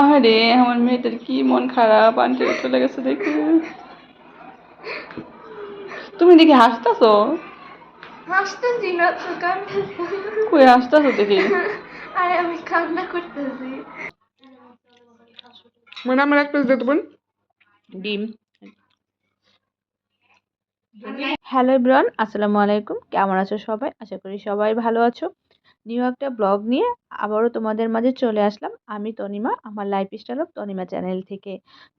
আহারে আমার মেয়েটার কি মন খারাপ? আন্টি চলে গেছে দেখে। তুমি দেখি হাসতাছো? হাসতেছি না তো কান্দাছি কই হাসতাছো দেখি? আরে আমি কান্না করতেছি। মানে আমার দিতে বোন। ডিম। হ্যালো ব্রন আসসালামু আলাইকুম। কেমন আছো সবাই? আশা করি সবাই ভালো আছো। নিউ একটা ব্লগ নিয়ে আবারও তোমাদের মাঝে চলে আসলাম। আমি তনিমা, আমার life style of Tanima channel থেকে।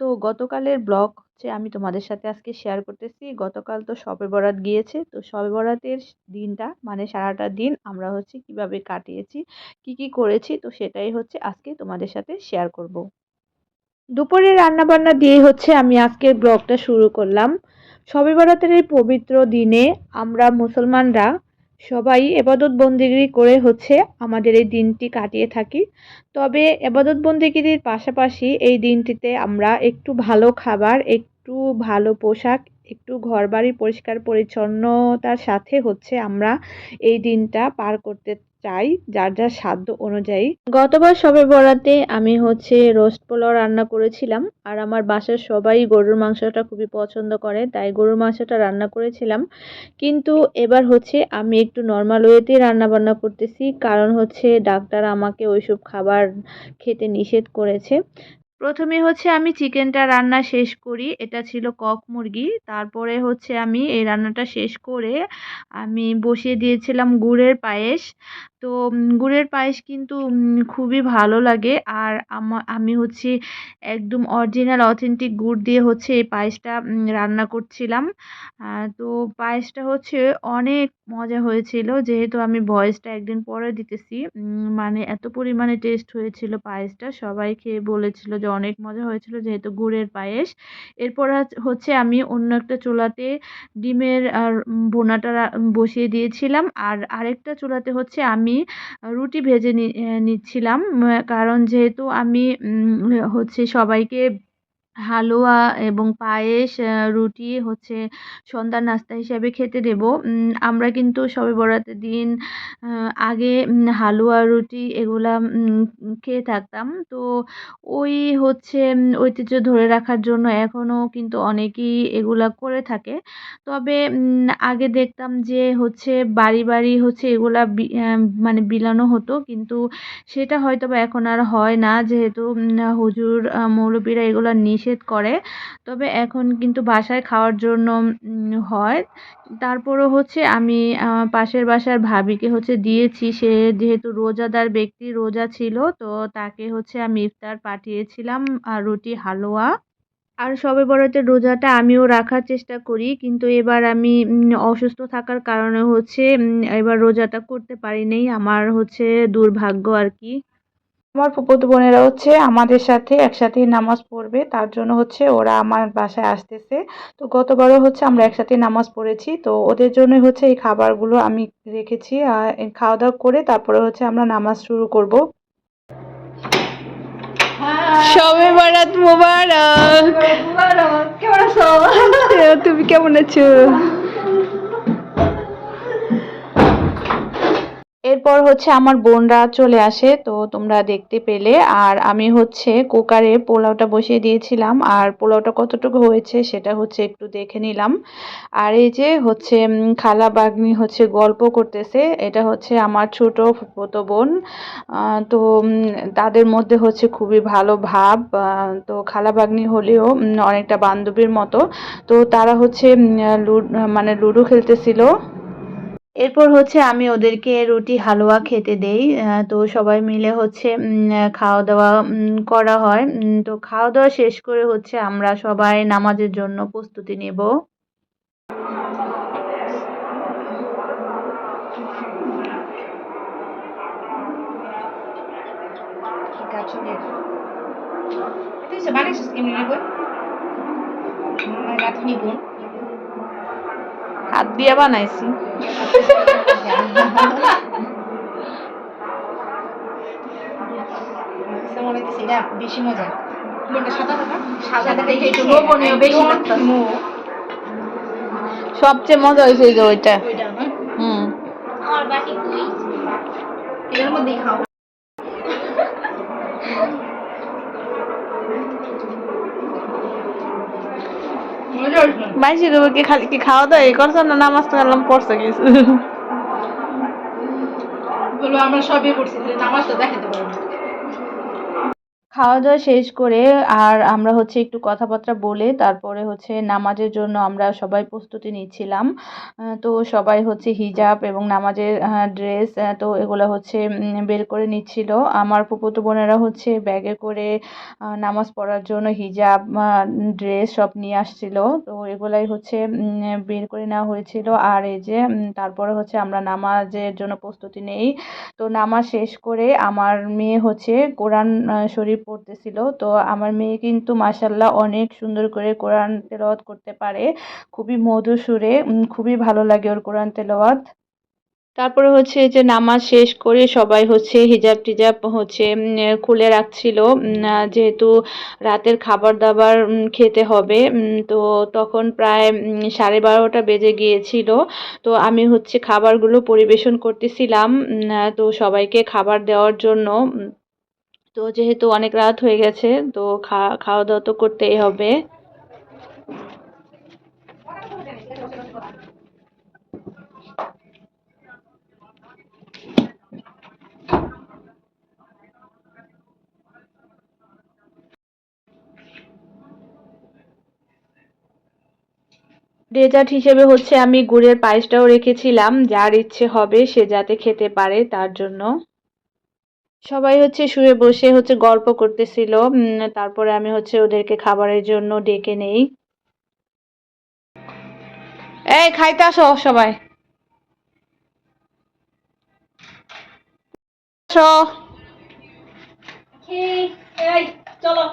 তো গতকালের ব্লগ হচ্ছে আমি তোমাদের সাথে আজকে শেয়ার করতেছি। গতকাল তো শবে বরাত গিয়েছে, তো শবে বরাতের দিনটা মানে সারাটা দিন আমরা হচ্ছে কীভাবে কাটিয়েছি, কি কি করেছি, তো সেটাই হচ্ছে আজকে তোমাদের সাথে শেয়ার করব। দুপুরে রান্নাবান্না দিয়ে হচ্ছে আমি আজকের ব্লগটা শুরু করলাম। শবে বরাতের এই পবিত্র দিনে আমরা মুসলমানরা সবাই এবাদত বন্দিগিরি করে হচ্ছে আমাদের এই দিনটি কাটিয়ে থাকি। তবে এবাদত বন্দিগিরির পাশাপাশি এই দিনটিতে আমরা একটু ভালো খাবার, একটু ভালো পোশাক, একটু ঘরবাড়ি পরিষ্কার পরিচ্ছন্নতার সাথে হচ্ছে আমরা এই দিনটা পার করতে চাই, যার যার সাধ্য অনুযায়ী। গতবার সবে বরাতে আমি হচ্ছে রোস্ট পোলাও রান্না করেছিলাম, আর আমার বাসার সবাই গরুর মাংসটা খুবই পছন্দ করে, তাই গরুর মাংসটা রান্না করেছিলাম। কিন্তু এবার হচ্ছে আমি একটু নর্মাল ওয়েতেই রান্না বান্না করতেছি, কারণ হচ্ছে ডাক্তার আমাকে ওইসব খাবার খেতে নিষেধ করেছে। প্রথমে হচ্ছে আমি চিকেনটা রান্না শেষ করি। এটা ছিল কক মুরগি। তারপরে হচ্ছে আমি এই রান্নাটা শেষ করে আমি বসিয়ে দিয়েছিলাম গুড়ের পায়েস। তো গুড়ের পায়েস কিন্তু খুবই ভালো লাগে। আর আমা হচ্ছে একদম অরিজিনাল অথেন্টিক গুড় দিয়ে হচ্ছে এই পায়েসটা রান্না করছিলাম। তো পায়েসটা হচ্ছে অনেক মজা হয়েছিল। যেহেতু আমি ভয়েসটা একদিন পরে দিতেছি মানে এত পরিমাণে টেস্ট হয়েছিল পায়েসটা। সবাই খেয়ে বলেছিল যে অনেক মজা হয়েছিল যেহেতু গুড়ের পায়েস। এরপর হচ্ছে আমি অন্য একটা চুলাতে ডিমের আর বোনাটা বসিয়ে দিয়েছিলাম। আর আরেকটা চুলাতে হচ্ছে আমি রুটি ভেজে নিচ্ছিলাম। কারণ যেহেতু আমি হচ্ছে সবাইকে হালুয়া এবং পায়েস রুটি হচ্ছে সন্ধ্যার নাস্তা হিসাবে খেতে দেব। আমরা কিন্তু শবে বরাতের দিন আগে হালুয়া, রুটি এগুলা খেয়ে থাকতাম। তো ওই হচ্ছে ঐতিহ্য ধরে রাখার জন্য এখনও কিন্তু অনেকেই এগুলা করে থাকে। তবে আগে দেখতাম যে হচ্ছে বাড়ি বাড়ি হচ্ছে এগুলা মানে বিলানো হতো। কিন্তু সেটা হয়তো বা এখন আর হয় না। যেহেতু হুজুর মৌলবীরা এগুলা নিষেধ করে। তবে এখন কিন্তু বাসায় খাওয়ার জন্য হয়। তারপরও হচ্ছে আমি পাশের বাসার ভাবিকে হচ্ছে দিয়েছি। সে যেহেতু রোজাদার ব্যক্তি, রোজা ছিল, তো তাকে হচ্ছে আমি ইফতার পাঠিয়েছিলাম আর রুটি, হালুয়া। আর শবে বরাতের রোজাটা আমিও রাখার চেষ্টা করি, কিন্তু এবার আমি অসুস্থ থাকার কারণে হচ্ছে এবার রোজাটা করতে পারিনি আমার হচ্ছে দুর্ভাগ্য আর কি। আমার ফুফাতো বোনেরা হচ্ছে আমাদের সাথে একসাথে নামাজ পড়বে তার জন্য হচ্ছে ওরা আমার বাসায় আসতেছে। তো গতবারও হচ্ছে আমরা একসাথে নামাজ পড়েছি তো ওদের জন্য হচ্ছে এই খাবারগুলো আমি রেখেছি আর খাওয়া দাওয়া করে তারপরে হচ্ছে আমরা নামাজ শুরু করব। সবে বরাত মোবারক। তুমি কেমন আছো? এরপর হচ্ছে আমার বোনরা চলে আসে, তো তোমরা দেখতে পেলে। আর আমি হচ্ছে কুকারে পোলাওটা বসিয়ে দিয়েছিলাম, আর পোলাওটা কতটুকু হয়েছে সেটা হচ্ছে একটু দেখে নিলাম। আর এই যে হচ্ছে খালা বাগনি হচ্ছে গল্প করতেছে, এটা হচ্ছে আমার ছোট ফুফতো বোন। তো তাদের মধ্যে হচ্ছে খুবই ভালো ভাব। তো খালা বাগনি হলেও অনেকটা বান্ধবীর মতো। তো তারা হচ্ছে মানে লুডো খেলতেছিল। এরপর হচ্ছে আমি ওদেরকে রুটি, হালুয়া খেতে দেই তো সবাই মিলে হচ্ছে খাওয়া দাওয়া করা হয়। তো খাওয়া দাওয়া শেষ করে হচ্ছে আমরা সবাই নামাজের জন্য প্রস্তুতি নেব। sistem হাত দিয়ে বানাইছি। বেশি মজা। সবচেয়ে মজা হয়েছে যে ওইটা। ওইটা না? হুম। আমার বাকি এর মধ্যেই খাও। বাইশে করব কি খালি কি খাওয়া দাওয়া করছ না, নামাজ আল্লাহ পড়ছে কিছু বলব আমরা সবই করছি নামাজটা দেখাতে পারব খাওয়া দাওয়া শেষ করে আর আমরা হচ্ছে একটু কথাবার্তা বলে তারপরে হচ্ছে নামাজের জন্য আমরা সবাই প্রস্তুতি নিচ্ছিলাম। তো সবাই হচ্ছে হিজাব এবং নামাজের ড্রেস তো এগুলো হচ্ছে বের করে নিচ্ছিল। আমার ফুফুতো বোনেরা হচ্ছে ব্যাগে করে নামাজ পড়ার জন্য হিজাব ড্রেস সব নিয়ে আসছিল। তো এগুলাই হচ্ছে বের করে নেওয়া হয়েছিল। আর এই যে তারপরে হচ্ছে আমরা নামাজের জন্য প্রস্তুতি নেই। তো নামাজ শেষ করে আমার মেয়ে হচ্ছে কোরআন শরীফ পড়তেছিল। তো আমার মেয়ে কিন্তু মাশাল্লাহ অনেক সুন্দর করে কোরআন তেলাওয়াত করতে পারে। খুবই মধুর সুরে খুবই ভালো লাগে ওর কোরআন তেলাওয়াত। তারপরে হচ্ছে যে নামাজ শেষ করে সবাই হচ্ছে হিজাব টিজাব হচ্ছে খুলে রাখছিল যেহেতু রাতের খাবার দাবার খেতে হবে তো তখন প্রায় সাড়ে বারোটা বেজে গিয়েছিল। তো আমি হচ্ছে খাবারগুলো পরিবেশন করতেছিলাম তো সবাইকে খাবার দেওয়ার জন্য তো যেহেতু অনেক রাত হয়ে গেছে, তো খা, খাওয়া দাওয়া তো করতেই হবে। ডেজার্ট হিসেবে হচ্ছে আমি গুড়ের পায়েসটাও রেখেছিলাম, যার ইচ্ছে হবে সে যাতে খেতে পারে তার জন্য। সবাই হচ্ছে শুয়ে বসে হচ্ছে গল্প করতেছিল। তারপরে আমি হচ্ছে ওদেরকে খাবারের জন্য ডেকে নেই। এই, খাইতে আসো সবাই। চলো।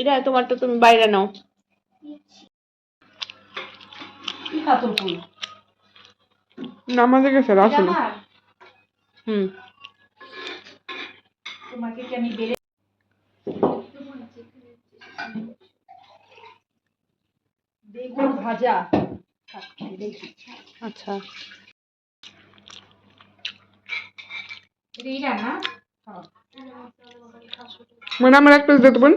এটা তোমার তো তুমি বাইরে নাও। কি খাতুন ফুল নামাজে গেছে আমার। হুম। তোমাকে কি আমি বেড়ে বেগুন ভাজা। আচ্ছা। মানে আমার এক পিস দিতে পারেন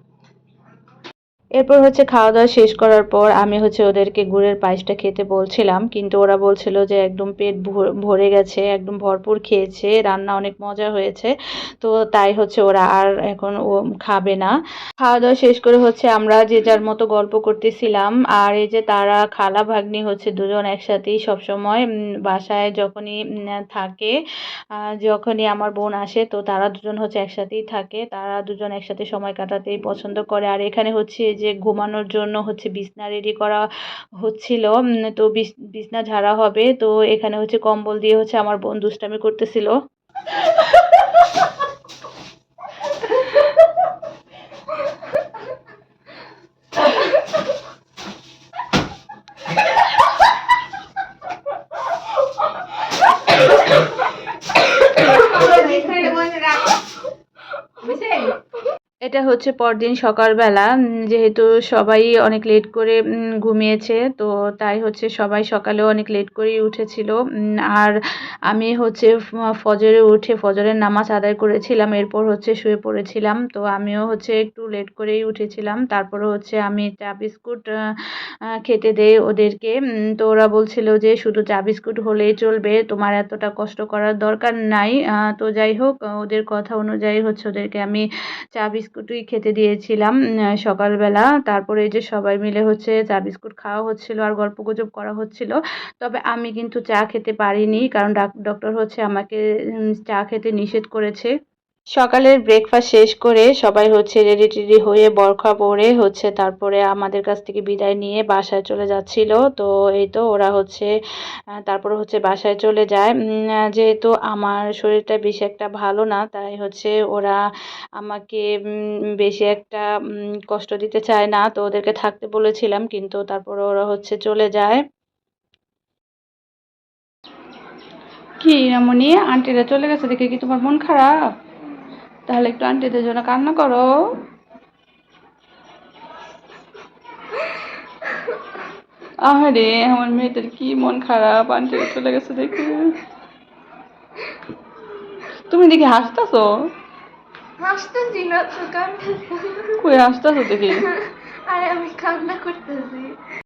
এরপর হচ্ছে খাওয়া দাওয়া শেষ করার পর আমি হচ্ছে ওদেরকে গুড়ের পায়েসটা খেতে বলছিলাম। কিন্তু ওরা বলছিল যে একদম পেট ভরে গেছে, একদম ভরপুর খেয়েছে, রান্না অনেক মজা হয়েছে। তো তাই হচ্ছে ওরা আর এখন ও খাবে না। খাওয়া দাওয়া শেষ করে হচ্ছে আমরা যে যার মতো গল্প করতেছিলাম। আর এই যে তারা খালা ভাগ্নি হচ্ছে দুজন একসাথেই সবসময় বাসায় যখনই থাকে যখনই আমার বোন আসে তো তারা দুজন হচ্ছে একসাথেই থাকে। তারা দুজন একসাথে সময় কাটাতেই পছন্দ করে। আর এখানে হচ্ছে যে ঘুমানোর জন্য হচ্ছে বিছনা রেডি করা হচ্ছিল তো বিছ- বিছনা ঝাড়া হবে। তো এখানে হচ্ছে কম্বল দিয়ে হচ্ছে আমার বোন দুষ্টামি করতেছিল। এটা হচ্ছে পরদিন সকালবেলা যেহেতু সবাই অনেক লেট করে ঘুমিয়েছে, তো তাই হচ্ছে সবাই সকালেও অনেক লেট করেই উঠেছিল। আর আমি হচ্ছে ফজরে উঠে ফজরের নামাজ আদায় করেছিলাম, এরপর হচ্ছে শুয়ে পড়েছিলাম, তো আমিও হচ্ছে একটু লেট করেই উঠেছিলাম। তারপরে হচ্ছে আমি চা বিস্কুট খেতে দেই ওদেরকে। তো ওরা বলছিল যে শুধু চা বিস্কুট হলেই চলবে, তোমার এতটা কষ্ট করার দরকার নাই। তো যাই হোক, ওদের কথা অনুযায়ী হচ্ছে ওদেরকে আমি চা বিস্কুটই খেতে দিয়েছিলাম সকালবেলা। তারপরে এই যে সবাই মিলে হচ্ছে চা, বিস্কুট খাওয়া হচ্ছিল আর গল্প গুজব করা হচ্ছিল। তবে আমি কিন্তু চা খেতে পারিনি, কারণ ডাক- ডক্টর হচ্ছে আমাকে চা খেতে নিষেধ করেছে। সকালের ব্রেকফাস্ট শেষ করে সবাই হচ্ছে রেডি টেডি হয়ে বরখা পরে হচ্ছে তারপরে আমাদের কাছ থেকে বিদায় নিয়ে বাসায় চলে যাচ্ছিল। তো এই তো ওরা হচ্ছে তারপরে হচ্ছে বাসায় চলে যায়। যেহেতু আমার শরীরটা বেশি একটা ভালো না, তাই হচ্ছে ওরা আমাকে বেশি একটা কষ্ট দিতে চায় না। তো ওদেরকে থাকতে বলেছিলাম, কিন্তু তারপরে ওরা হচ্ছে চলে যায়। কি রামনি আন্টিরা চলে গেছে দেখে কি তোমার মন খারাপ? তাহলে একটু আন্টিদের জন্য কান্না করো। আরে আমার মেয়েদের কি মন খারাপ? আন্টিরা চলে গেছে দেখে। তুমি দেখি হাসতাছো? হাসতেছি না তো কান্না কই হাসতাছো দেখি? আরে আমি কান্না করতেছি।